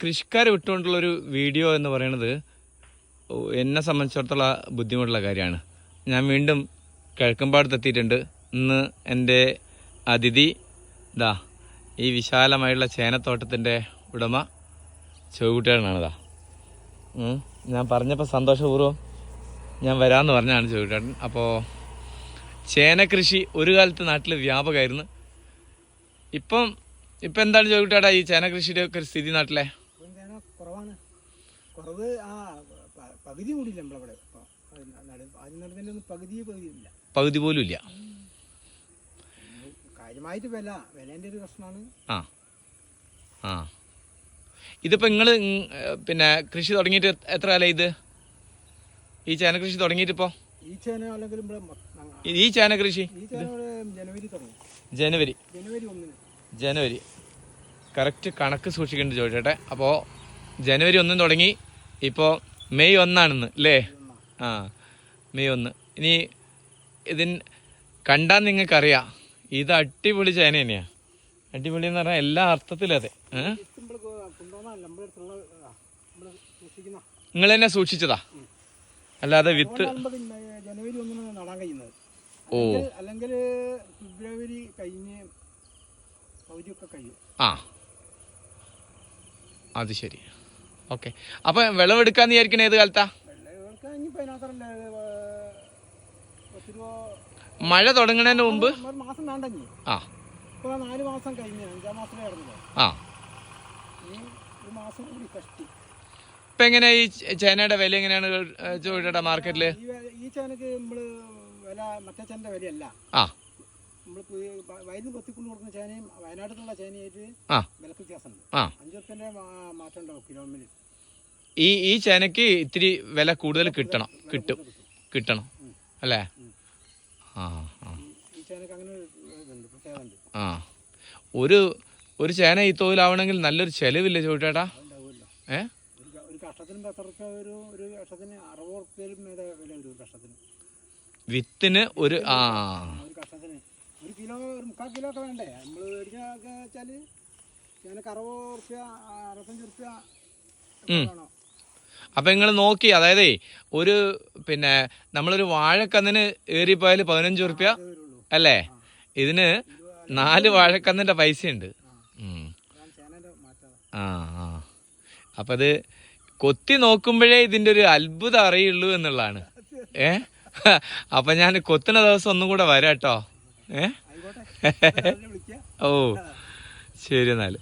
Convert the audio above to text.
കൃഷിക്കാരെ വിട്ടുകൊണ്ടുള്ളൊരു വീഡിയോ എന്ന് പറയുന്നത് എന്നെ സംബന്ധിച്ചിടത്തോളം ബുദ്ധിമുട്ടുള്ള കാര്യമാണ്. ഞാൻ വീണ്ടും കിഴക്കമ്പാടത്ത് എത്തിയിട്ടുണ്ട് ഇന്ന് എന്റെ അതിഥി ഇതാ ഈ വിശാലമായുള്ള ചേനത്തോട്ടത്തിന്റെ ഉടമ ചെവുകുട്ടിയാണതാ ഞാൻ പറഞ്ഞപ്പോൾ സന്തോഷപൂർവം ഞാൻ വരാമെന്ന് പറഞ്ഞാണ് ചെവുകുട്ടേട്ടൻ അപ്പോൾ ചേന കൃഷി ഒരു കാലത്ത് നാട്ടിൽ വ്യാപകമായിരുന്നു. ഇപ്പം ഇപ്പം എന്താണ് ചോദിക്കട്ടാ ഈ ചേന കൃഷിയുടെ ഒക്കെ സ്ഥിതി നാട്ടിലെ? കുറവ് ആ പകുതി കൂടിയില്ല നമ്മളവിടെ. ആദ്യം നടന്നതിന്റെ ഒന്നും പകുതി പകുതിയില്ല. പകുതി പോലും ഇല്ല. കാര്യമായിട്ട് വില വിലേന്റെ ഒരു പ്രശ്നമാണ്. ആ. ആ. ഇതിപ്പോൾ നിങ്ങൾ പിന്നെ കൃഷി തുടങ്ങിയിട്ട് എത്ര കാലം ഇത്? ഈ ചേന കൃഷി തുടങ്ങിയിട്ട് ഇപ്പോൾ ഈ ചേന അല്ലെങ്കിൽ ഈ ചേന കൃഷി? ജനുവരി ജനുവരി. ജനുവരി ജനുവരി. കറക്റ്റ് കണക്ക് സൂക്ഷിക്കേണ്ടത് ചോദിച്ചേട്ടെ. അപ്പോൾ ജനുവരി ഒന്നും തുടങ്ങി ഇപ്പോൾ മെയ് ഒന്നാണെന്ന് അല്ലേ ആ മെയ് ഒന്ന്. ഇനി ഇതിന് കണ്ടാൽ നിങ്ങൾക്കറിയാം ഇത് അടിപൊളി ചേന തന്നെയാണ് അടിപൊളി എന്ന് പറഞ്ഞാൽ എല്ലാ അർത്ഥത്തിലും അതെ. നിങ്ങൾ തന്നെ സൂക്ഷിച്ചതാ? അല്ലാതെ വിത്ത് ജനുവരി നടാൻ കഴിയുന്നത് ഓ. അല്ലെങ്കിൽ- ഫെബ്രുവരി കഴിഞ്ഞ് ആ. അത് ശരി. ഓക്കെ. അപ്പൊ വിളവെടുക്കാന്ന് വിചാരിക്കണേ ഏത് കാലത്താ? മഴ തുടങ്ങുന്നതിന് മുമ്പ്? മാസം വേണ്ട ആ. നാല് മാസം കഴിഞ്ഞ് അഞ്ചാം മാസത്തിലേ ആ. മാസം കൂടി കഷ്ടി. ഇപ്പൊ എങ്ങനെ ഈ ചേനയുടെ വില എങ്ങനെയാണ്? ചോദിച്ചേട്ടാ മാർക്കറ്റിൽ? ഈ ചേനക്ക് നമ്മൾ വില മറ്റേ ചേനയുടെ വിലയല്ല. ആ. നമ്മൾ വയലിൽ കൊത്തിക്കൊണ്ട് കൊടുക്കുന്ന ചേനയും വയനാട്ടിലുള്ള ചേനയായിട്ട് ആ. വിലക്ക് വ്യത്യാസമുണ്ട്. അഞ്ചു അഞ്ച് റുപ്യന്റെ മാറ്റം ഉണ്ടാവും കിലോമീറ്റർ ഈ ഈ ചേനക്ക് ഇത്തിരി വില കൂടുതൽ കിട്ടണം. കിട്ടും. കിട്ടണം. അല്ലേ? ആ ആ. ഈ ചേനക്ക് അങ്ങനെ ഇതുണ്ട് ആ. ഒരു ഒരു ചേന ഈ തോതിലാവണമെങ്കിൽ നല്ലൊരു ചെലവില്ല ചോദിച്ചേട്ടാ? ഏ? ഒരു കഷ്ടത്തിന് പത്ത് റുപ്യ ഒരു ഒരു കഷ്ടത്തിന് അറുപത് റുപ്യയിലും വില ഒരു കഷ്ടത്തിന് വിത്തിന് ഒരു ആ. കിലോ ഒരു മുക്കാൽ കിലോ ഒക്കെ വേണ്ടേ? നമ്മൾ മേടിക്കാന്നൊക്കെ വെച്ചാൽ ഞാനൊക്കെ അറുപത് റുപ്യ അറുപത്തഞ്ച് റുപ്യ വേണം? അപ്പൊ നിങ്ങൾ നോക്കി അതായത് ഒരു പിന്നെ നമ്മളൊരു വാഴക്കന്നിന് ഏറിപ്പോയാൽ പതിനഞ്ച് റുപ്യ അല്ലേ? ഇതിന് നാല് വാഴക്കന്നിന്റെ പൈസയുണ്ട്. ആ. ആ അപ്പൊ അത് കൊത്തി നോക്കുമ്പോഴേ ഇതിന്റെ ഒരു അത്ഭുതം അറിയുള്ളൂ എന്നുള്ളതാണ്. ഏ? അപ്പൊ ഞാൻ കൊത്തുന്ന ദിവസം ഒന്നും കൂടെ വരാട്ടോ. ഏ? ആയിക്കോട്ടെ വിളിക്കുക ഓ ശരി എന്നാൽ.